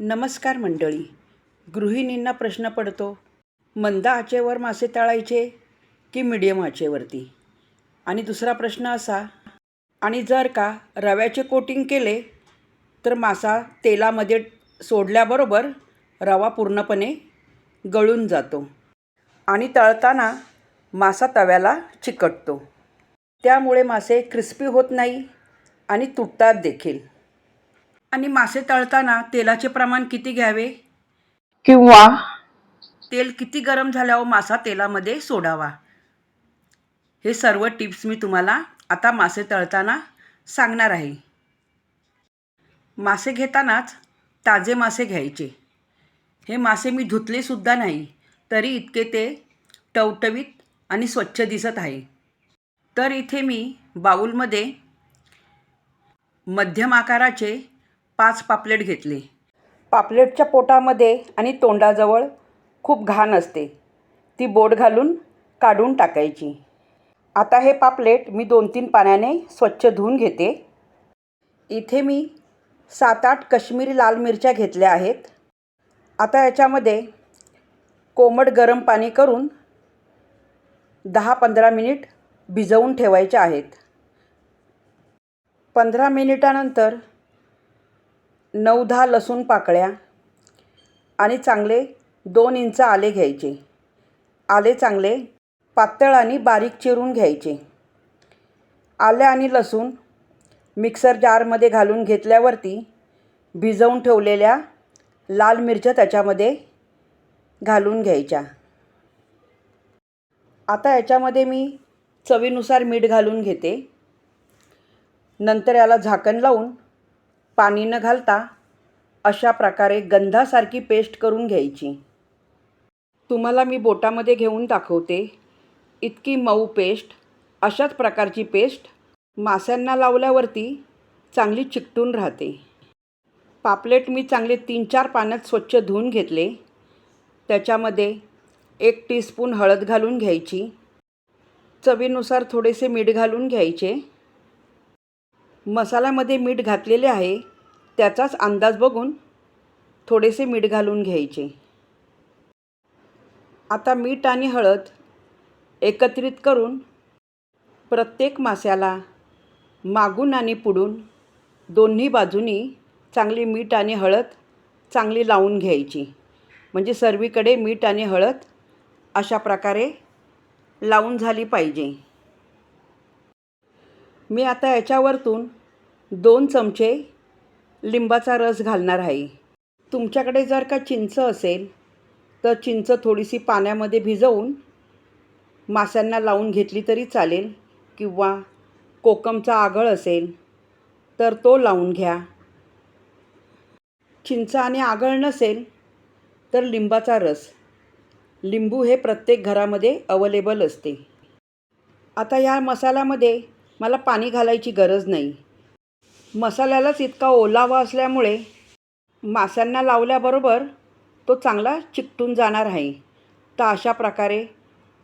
नमस्कार मंडळी. गृहिणींना प्रश्न पडतो मंद आचेवर मासे तळायचे की मिडियम आचेवरती? आणि दुसरा प्रश्न असा आणि जर का रव्याचे कोटिंग केले तर मासा तेलामध्ये सोडल्याबरोबर रवा पूर्णपणे गळून जातो आणि तळताना मासा तव्याला चिकटतो. त्यामुळे मासे क्रिस्पी होत नाही आणि तुटतात देखील. आणि मासे तळताना तेलाचे प्रमाण किती घ्यावे? किंवा तेल किती गरम झाल्यावर मासा तेलामध्ये सोडावा? हे सर्व टिप्स मी तुम्हाला आता मासे तळताना सांगणार आहे. मासे घेतानाच ताजे मासे घ्यायचे. हे मासे मी धुतलेसुद्धा नाही तरी इतके ते टवटवीत आणि स्वच्छ दिसत आहे. तर इथे मी बाऊलमध्ये मध्यम आकाराचे पाच पापलेट घेतले. पापलेटच्या पोटामध्ये आणि तोंडाजवळ खूप घाण असते. ती बोट घालून काढून टाकायची. आता हे पापलेट मी दोन तीन पाण्याने स्वच्छ धुवून घेते. इथे मी सात आठ कश्मीरी लाल मिरच्या घेतल्या आहेत. आता याच्यामध्ये कोमट गरम पाणी करून दहा पंधरा मिनिट भिजवून ठेवायच्या आहेत. पंधरा मिनिटानंतर नऊ दहा लसूण पाकळ्या आणि चांगले दोन इंच आले घ्यायचे. आले चांगले पातळ आणि बारीक चिरून घ्यायचे. आले आणि लसूण मिक्सर जारमध्ये घालून घेतल्यावरती भिजवून ठेवलेल्या लाल मिरच्या त्याच्यामध्ये घालून घ्यायच्या. आता याच्यामध्ये मी चवीनुसार मीठ घालून घेते. नंतर याला झाकण लावून पाणी न घालता अशा प्रकारे गंधासारखी पेस्ट करून घ्यायची. तुम्हाला मी बोटामध्ये घेऊन दाखवते. इतकी मऊ पेस्ट अशाच प्रकारची पेस्ट माश्यांना लावल्यावरती चांगली चिकटून राहते. पापलेट मी चांगले तीन चार पाण्यात स्वच्छ धुवून घेतले. त्याच्यामध्ये एक टीस्पून हळद घालून घ्यायची. चवीनुसार थोडेसे मीठ घालून घ्यायचे. मसाल्यामध्ये मीठ घातलेले आहे त्याचाच अंदाज बघून थोडेसे मीठ घालून घ्यायचे. आता मीठ आणि हळद एकत्रित करून प्रत्येक मास्याला मागून आणि पुढून दोन्ही बाजूनी चांगली मीठ आणि हळद चांगली लावून घ्यायची. म्हणजे सर्वीकडे मीठ आणि हळद अशा प्रकारे लावून झाली पाहिजे. मी आता याच्यावरतून दोन चमचे लिंबाचा रस घालणार आहे. तुमच्याकडे जर का चिंच असेल तर चिंच थोडीशी पाण्यामध्ये भिजवून माशांना लावून घेतली तरी चालेल किंवा कोकमचा आगळ असेल तर तो लावून घ्या. चिंच आणि आगळ नसेल तर लिंबाचा रस. लिंबू हे प्रत्येक घरामध्ये अवेलेबल असते. आता या मसाल्यामध्ये मला पाणी घालायची गरज नाही. मसाल्यालाच इतका ओलावा असल्यामुळे मास्यांना लावल्याबरोबर तो चांगला चिकटून जाणार आहे. तर अशा प्रकारे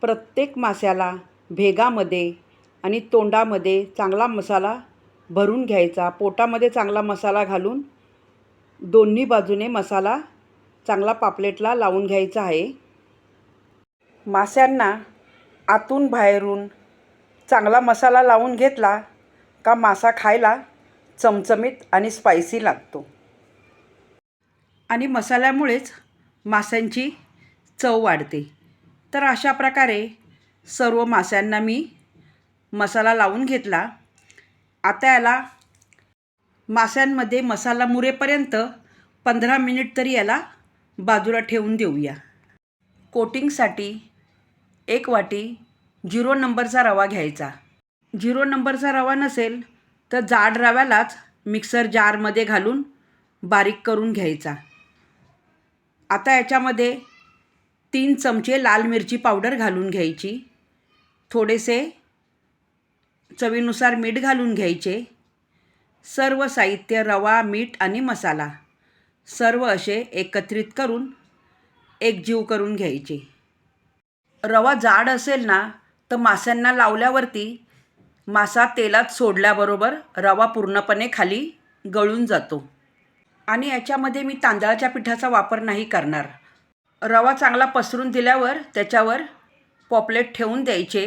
प्रत्येक मास्याला भेगामध्ये आणि तोंडामध्ये चांगला मसाला भरून घ्यायचा. पोटामध्ये चांगला मसाला घालून दोन्ही बाजूने मसाला चांगला पापलेटला लावून घ्यायचा आहे. माश्यांना आतून बाहेरून चांगला मसाला लावून घेतला का मासा खायला चमचमीत आणि स्पायसी लागतो. आणि मसाल्यामुळेच माशांची चव वाढते. तर अशा प्रकारे सर्व माशांना मी मसाला लावून घेतला. आता याला माशांमध्ये मसाला मुरेपर्यंत पंधरा मिनिट तरी याला बाजूला ठेवून देऊया. कोटिंगसाठी एक वाटी झिरो नंबरचा रवा घ्यायचा. झिरो नंबरचा रवा नसेल तर जाड रव्यालाच मिक्सर जारमध्ये घालून बारीक करून घ्यायचा. आता याच्यामध्ये तीन चमचे लाल मिरची पावडर घालून घ्यायची. थोडेसे चवीनुसार मीठ घालून घ्यायचे. सर्व साहित्य रवा मीठ आणि मसाला सर्व असे एकत्रित करून एकजीव करून घ्यायचे. रवा जाड असेल ना तर माशांना लावल्यावरती मासा तेलात सोडल्याबरोबर रवा पूर्णपणे खाली गळून जातो. आणि याच्यामध्ये मी तांदळाच्या पिठाचा वापर नाही करणार. रवा चांगला पसरून दिल्यावर त्याच्यावर पॉपलेट ठेवून द्यायचे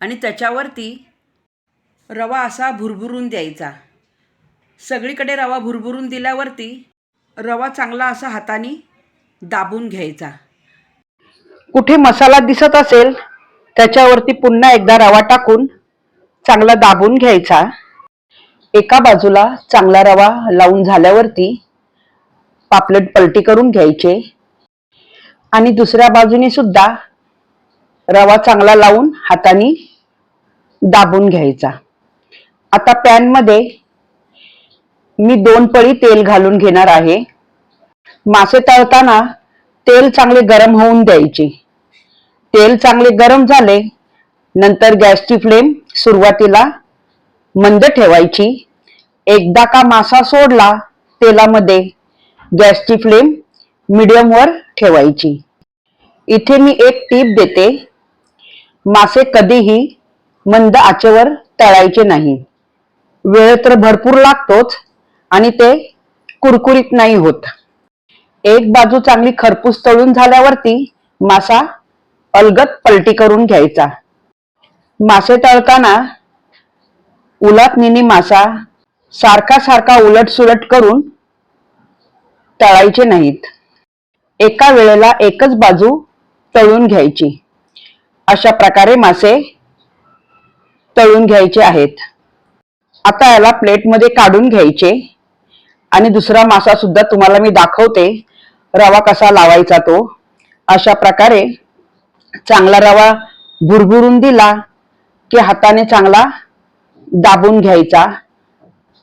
आणि त्याच्यावरती रवा असा भुरभुरून द्यायचा. सगळीकडे रवा भुरभुरून दिल्यावरती रवा चांगला असा हाताने दाबून घ्यायचा. कुठे मसाला दिसत असेल त्याच्यावरती पुन्हा एकदा रवा टाकून चांगला दाबून घ्यायचा. एका बाजूला चांगला रवा लावून झाल्यावरती पापलेट पलटी करून घ्यायचे. आणि दुसऱ्या बाजूने सुद्धा रवा चांगला लावून हाताने दाबून घ्यायचा. आता पॅनमध्ये मी दोन पळी तेल घालून घेणार आहे. मासे तळताना तेल चांगले गरम होऊन द्यायचे. तेल चांगले गरम झाले नंतर गॅसची फ्लेम सुरुवातीला मंद ठेवायची. एकदा का मासा सोडला तेलामध्ये गॅसची फ्लेम मिडियमवर ठेवायची. इथे मी एक टीप देते. मासे कधीही मंद आचेवर तळायचे नाही. वेळ तर भरपूर लागतोच आणि ते कुरकुरीत नाही होत. एक बाजू चांगली खरपूस तळून झाल्यावरती मासा अलगत पलटी करून घ्यायचा. मासे तळताना उलट निनी मासा सारखा सारखा उलट सुलट करून तळायचे नाहीत. एका वेळेला एकच बाजू तळून घ्यायची. अशा प्रकारे मासे तळून घ्यायचे आहेत. आता याला प्लेटमध्ये काढून घ्यायचे आणि दुसरा मासा सुद्धा तुम्हाला मी दाखवते रवा कसा लावायचा तो. अशा प्रकारे चांगला रवा भुरभुरून दिला की हाताने चांगला दाबून घ्यायचा.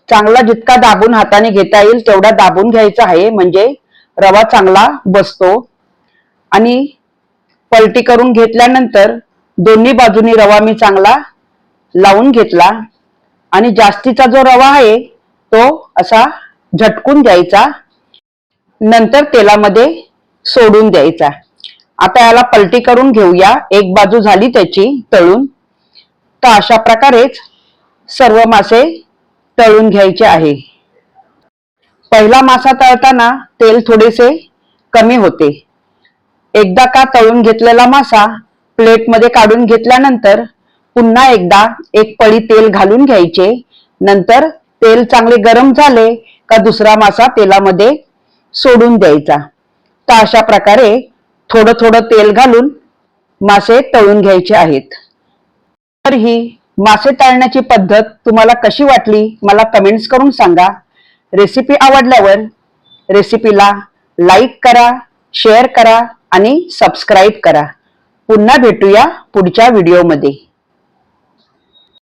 चांगला जितका दाबून हाताने घेता येईल तेवढा दाबून घ्यायचा आहे. म्हणजे रवा चांगला बसतो. आणि पलटी करून घेतल्यानंतर दोन्ही बाजूनी रवा मी चांगला लावून घेतला. आणि जास्तीचा जो रवा आहे तो असा झटकून द्यायचा नंतर तेलामध्ये सोडून द्यायचा. आता याला पलटी करून घेऊया. एक बाजू झाली त्याची तळून. आता अशा प्रकारेच सर्व मासे तळून घ्यायचे आहे. पहिला मासा तळताना तेल थोडेसे कमी होते. एकदा का तळून घेतलेला मासा प्लेटमध्ये काढून घेतल्यानंतर पुन्हा एकदा एक पळी तेल घालून घ्यायचे. नंतर तेल चांगले गरम झाले का दुसरा मासा तेलामध्ये सोडून द्यायचा. तर अशा प्रकारे थोडं थोडं तेल घालून मासे तळून घ्यायचे आहेत. तर ही मासे तळण्याची पद्धत तुम्हाला कशी वाटली मला कमेंट्स करून सांगा. रेसिपी आवडल्यावर रेसिपीला लाईक करा शेअर करा आणि सबस्क्राईब करा. पुन्हा भेटूया पुढच्या व्हिडिओमध्ये